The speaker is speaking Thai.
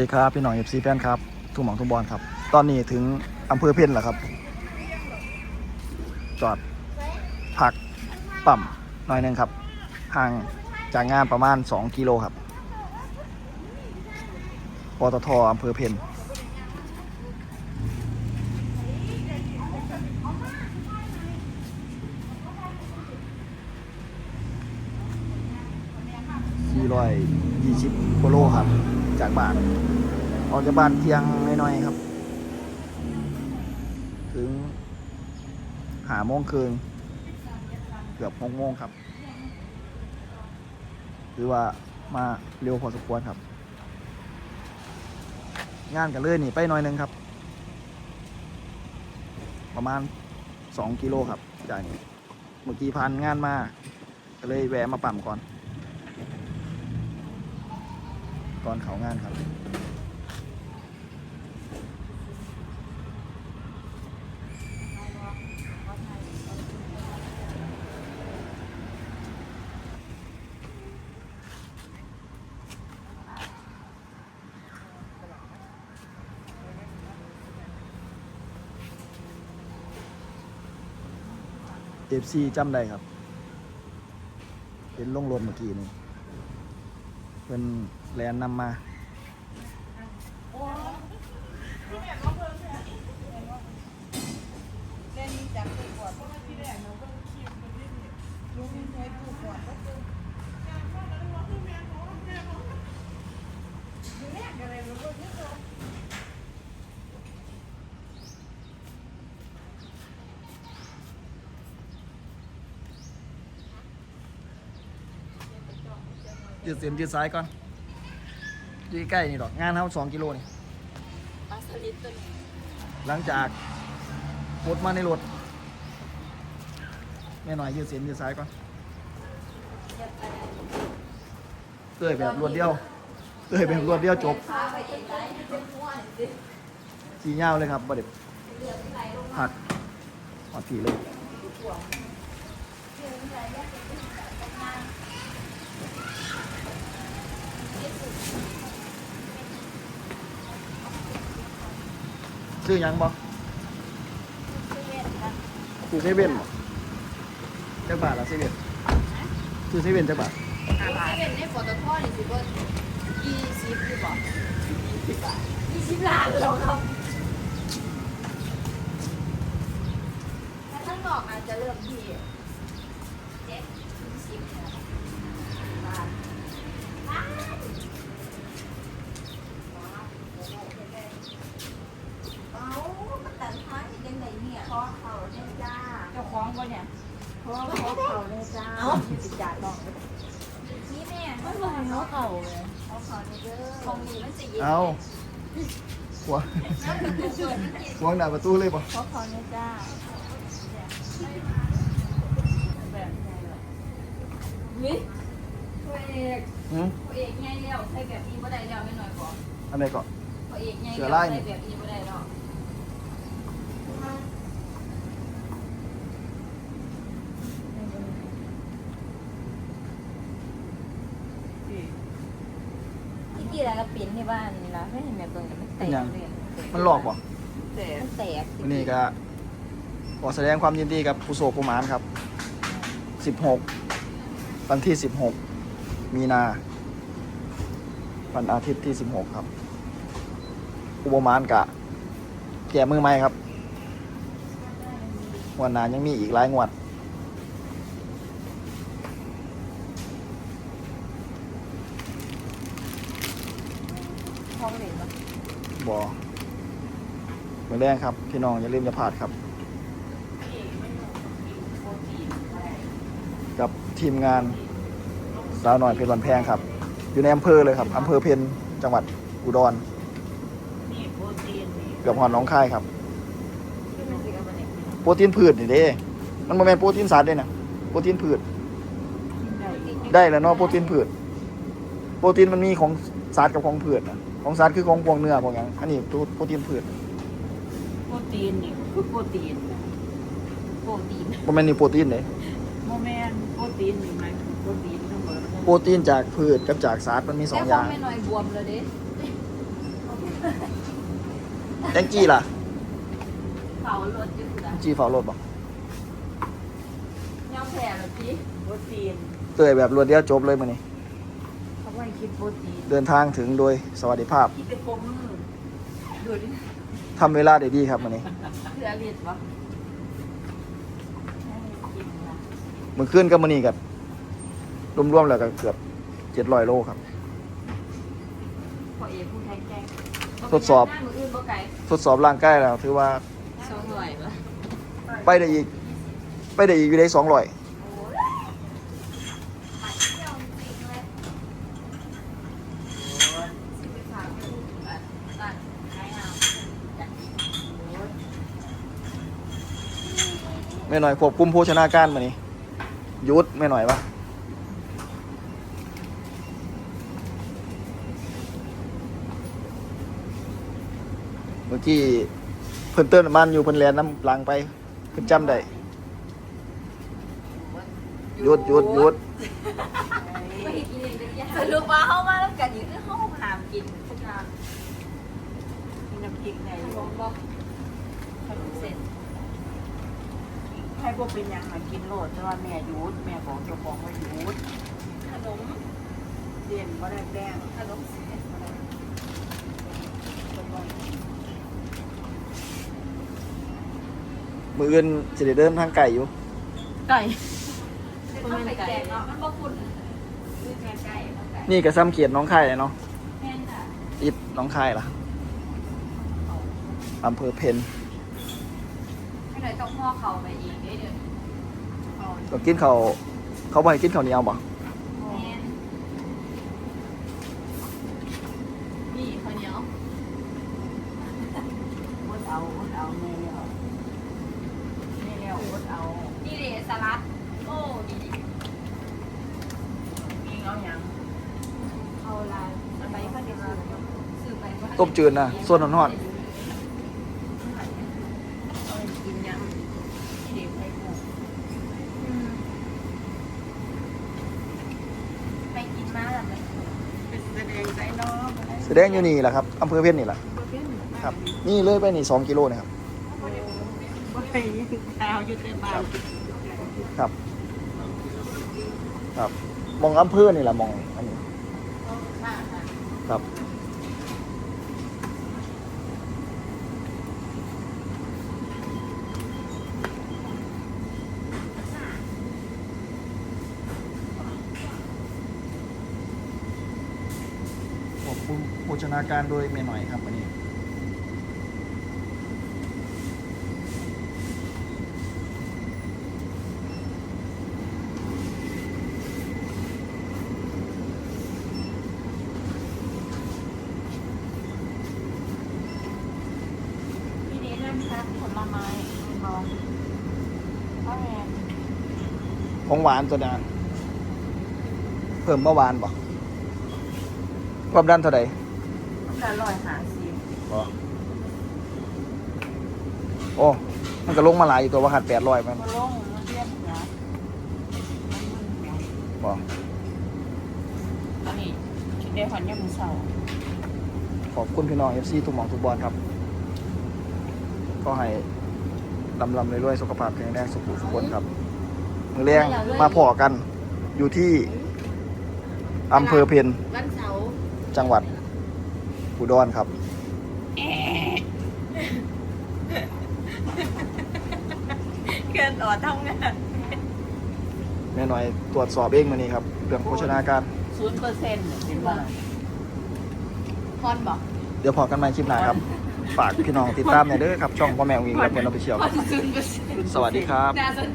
สวัสดีครับพี่หน้องเอฟซีแฟนครับทุ่งหมองทุ่งบอลครับ ตอนนี้ถึงอำเภอเพนแล้วครับ จอดพักปั๊มหน่อยนึงครับห่างจากงานประมาณ 2 กิโลครับปตทอำเภอเพนสี่ร้อยยี่สิบกิโลครับ จากบ้าน ออกจากบ้านเที่ยงน้อยๆครับ ถึงหาโมงคืนเกือบหกโมงครับ คือว่ามาเร็วพอสมควรครับ งานกันเลยนี่ไปหน่อยนึงครับ ประมาณสองกิโลครับจากนี้เมื่อกี้พันงานมาก็เลยแวะมาปั่มก่อน ก่อนเขางานครับเอฟซีจำได้ครับ เห็นลงรถเมื่อกี้นี่ เป็นแลนนำมาเล่นจับตัวก่อนเพราะว่าที่แรกเราเบิ่งคลิปมันนี่ลุงใช้ตัวก่อนก็คือการเข้าแล้วร้องแม่ร้องแม่ร้องอ ยู่แรกอะไรเราเบิ่งที่ตัวยืดเส้นยืดซ้ายก่อนยืดใกล้นี่ดอกงานเขาสองกิโลนี่ปลาสลิดตัวนี้หลังจากพดมาในรถแม่หน่อยยืดเส้นยืดซ้ายก่อนเตยแบบรวดเดียวเตยแบบรวดเดียวจบสีเงาเลยครับบดเด็ผักหอดผีเลย ซื้อหยังบ่ซื้อเซเว่นบ่จักบาทละเซเว่นซื้อเซเว่นจักบาทถ้าเป็นในปตทนี่สิบ่ยี่สิบหรือเปล่ายี่สิบบาทยี่สิบล้านหรอครับถ้าข้างนอกอาจจะเริ่มที่เจ็ดถึงสิบบาท เอาก็ตัดท้ายยังไงเนี่ยขอเขาเนี่ยจ้า เจ้าของก็เนี่ย ขอขอเขาเนี่ยจ้าสิจ่าลอง นี่แม่ ไม่ลองเนาะเขาเลย ขอขอใน เด้อของนี้มันจะเย็นเอาหัวหัวหน้าประตูเลยบ่ขอเขาเนี่ยจ้าแบบไหนล่ะนี่ตัวเอกหืมตัวเอกไงแล้วใส่แบบนี้บ่ได้แล้วไม่น้อยกว่าอันไหนก่อนตัวเอกไงเสืแล้อวลายใส่นี่แบบนี้บ่ได้เนา ที่กี่อะไรก็ปิ้นที่บ้านนี่ละไม่เห็นแบบตรงนี้มันแตกเลยมันหลอกบ่แต่มันแตกวันนี้ก็ขอแสดงความยินดีกับผู้โศกผู้หมานครับ 16 วันที่ 16 มีนา วันอาทิตย์ที่ 16 ครับอุปมานกะ แก่มือใหม่ครับงวันหนายังมีอีกหลายงวด ท้องเหลว บอมือแรงครับ พี่น้องอย่าลืมจะพลาดครับ กับทีมงานสาวหน่อยเพชรวันแพงครับ อยู่ในอำเภอเลยครับอำเภอเพนจังหวัดอุดรเกือบหอนหน้องคายครับ โปรตีนพืชนี่เด้ มันบ่แม่นโปรตีนสัตว์เด้นะโปรตีนพืช ได้แล้วเนาะโปรตีนพืช โปรตีนมันมีของสัตว์กับของพืชนะ ของสัตว์คือของพวกเนื้อพวกหยังอันนี้โปรตีนพืชโปรตีนนี่คือโปรตีนโปรตีนบ่แม่นนี่โปรตีนเด้โมแมนโปรตีนนี่หมายถึงโปรตีนทั้งหมดโปรตีนจากพืชกับจากสัตว์มันมีสองอย่างแต่ขไม่น้อยบวมเลยเด้แองจี้ล่ะเผารถอยู่แอนะงจี้ฝ่ารถบ่ยอมแพ้หรอจีโปรตีนเตยแบบรวดเดียวจบเลยมื้อนี้ เขาไม่คิดโปรตีนเดินทางถึงโดยสวัสดิภาพคิดแต่ผมมือดูดิทำเวลาได้ดีครับมื้อนี้เพื่อเรียนวะให้กินนะมื้อคืนกับมื้อนี้ก็รวมๆแล้วก็เกือบ700โลครับ พอเอผู้แทงแกงทดสอบ หน้ามืออื่นบ่ไก่ทดสอบร่างกายแล้ว ถือว่าสองหน่วยปะไปได้อีก ไปได้อีกอยู่ได้200โอ้ยหาเที่ยวจริงเลยสิไปถามดูอะตัดใช้เอาจัดโอ้ย แม่หน่อยควบคุมโภชนาการมื้อนี้หยุดแม่หน่อยวะเมื่อกี้เพิ่นเติ้นบ้านอยู่เพิ่นแลนน้ำหลังไปเพิ่นจำได้หยุดหยุดหยุดไม่ได้กินเองเลยยาสรุปว่าเข้ามาแล้วกันอยู่ที่ห้องหามกินทุกอย่างมีน้ำพริกในขนมบอกขนมเสร็จ ให้พวกเป็นหยังมากินโลดแต่ว่าแม่หยุดแม่บอกเจ้าของว่าหยุดขนมเรียนบ่ได้แป้งขนมเสร็จมืออื่นสิได้เดินทางไกลอยู่ ไก่มันไม่ไก่เนาะมันบ่คุณคือไก่ไก่ไก่นี่ก็ซ้ำเขียนน้องคายเลยเนาะแม่นค่ะอิดน้องคายล่ะอำเภอเพน ไม่เลยต้องห่อเขาไปอีกเดี๋ยวเดี๋ยวก็กินเขาวเขาบ่ให้กินข้าวเหนียวบ่แม่นนี่ข้าวเหนียวอดเอาอดเอาแม่แล้วแม่แล้วอดเอานี่เลยสลัด โอ้ดีมีเอาหยังเอาลายไปข้าวเดียวซื้อไปต้มจืดนะส่วนหอนเอากินหยังเด็กให้ผูก ไปกินมาแล้วไหม เป็นแสดงใจเนาะ ๆ แสดงอยู่นี่แหละครับอำเภอเพนนี่แหละครับนี่เลยไปนี่สองกิโลนะครับบ่ไปดาวอยู่แต่บ้านครับ ครับ มองอำเภอนี่แหละมองอันนี้ค่ะค่ะครับ ควบคุม โภชนาการโดยเมหน่อยครับวันนี้พี่เนนั่นค่ะผลไม้ลองข้าวแห้งของหวานตัวนั้นเพิ่มเมื่อวานบ่ ความดันเท่าไหร่แต่ร้อยหาสิบบ่โอ้ มันก็ลงมาหลายอยู่ตัวว่าหัดแปดร้อยมันมาลงมาเรียนหัวมันมึนหัวบ่อันนี้คิดได้หอนยังมือเสาขอบคุณพี่น้องเอฟซีทุกหมองทุกบอลครับ ก็ให้ลำลำรวยๆสุขภาพแข็งแรงสุขสุขคนครับ มือแรงมาพอกันอยู่ที่อำเภอเพนวันเสาร์ จังหวัดอุดรครับ เกินต่อทำงานแม่หน่อยตรวจสอบเองมานี่ครับเรื่องโภชนาการ ศูนย์เปอร์เซ็นต์เห็นว่าพอนบอกเดี๋ยวพอกันใหม่คลิปหน้าครับ ฝากพี่น้องติดตามในอยเด้อครับ ช่องพ่อแม่วิงและเพื่อนเราไปเชียว พอนศูนย์เปอร์เซ็นต์สวัสดีครับ น่าสน